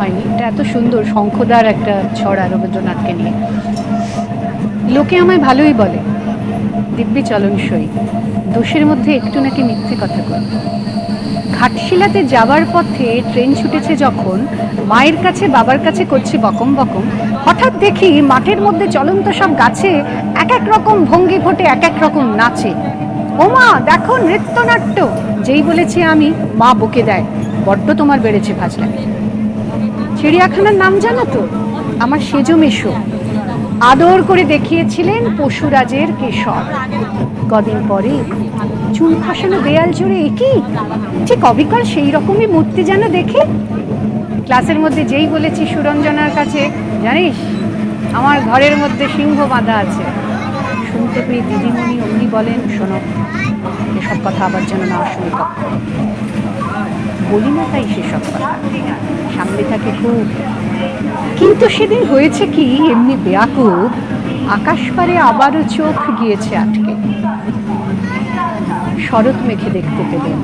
হয়নি এটা এত সুন্দর শঙ্খদার একটা ছড়া রবীন্দ্রনাথকে নিয়ে। লোকে আমায় ভালোই বলে, দিব্যি চলনসই দোষের মধ্যে একটু নাকি মিথ্যে কথা কই ঘাটশিলাতে যাওয়ার পথে ট্রেন ছুটেছে যখন, মায়ের কাছে, বাবার কাছে করছে বকম বকম। হঠাৎ দেখি মাঠের মধ্যে চলন্ত সব গাছে এক এক রকম ভঙ্গি ফোটে, এক এক রকম নাচে। ওমা, দেখো নৃত্যনাট্য! যেই বলেছে আমি, মা বকে দেয়। বড্ড তোমার বেড়েছে ভাজলামি। চিড়িয়াখানার নাম জানো তো? আমার সেজো মেশো। আদর করে দেখিয়েছিলেন পশুরাজের কেশর। কদিন পরে চুল খসানো দেয়াল জুড়ে একই? ঠিক অবিকল সেই রকমই মূর্তি যেন দেখে। ক্লাসের মধ্যে যেই বলেছি সুরঞ্জনার কাছে, জানিস? আমার ঘরের মধ্যে সিংহ বাঁধা আছে। শুনতে পেয়ে দিদিমণি অমনি বলেন, শোনো, এসব কথা আবার যেন না শুনি বলি না তাই সেসব কথা। সামনে থাকে খুব কিন্তু সেদিন হয়েছে কি, এমনি বেয়াকুব আকাশ পারে আবারও চোখ গিয়েছে আটকে। শরৎ মেঘে দেখতে পেলেন।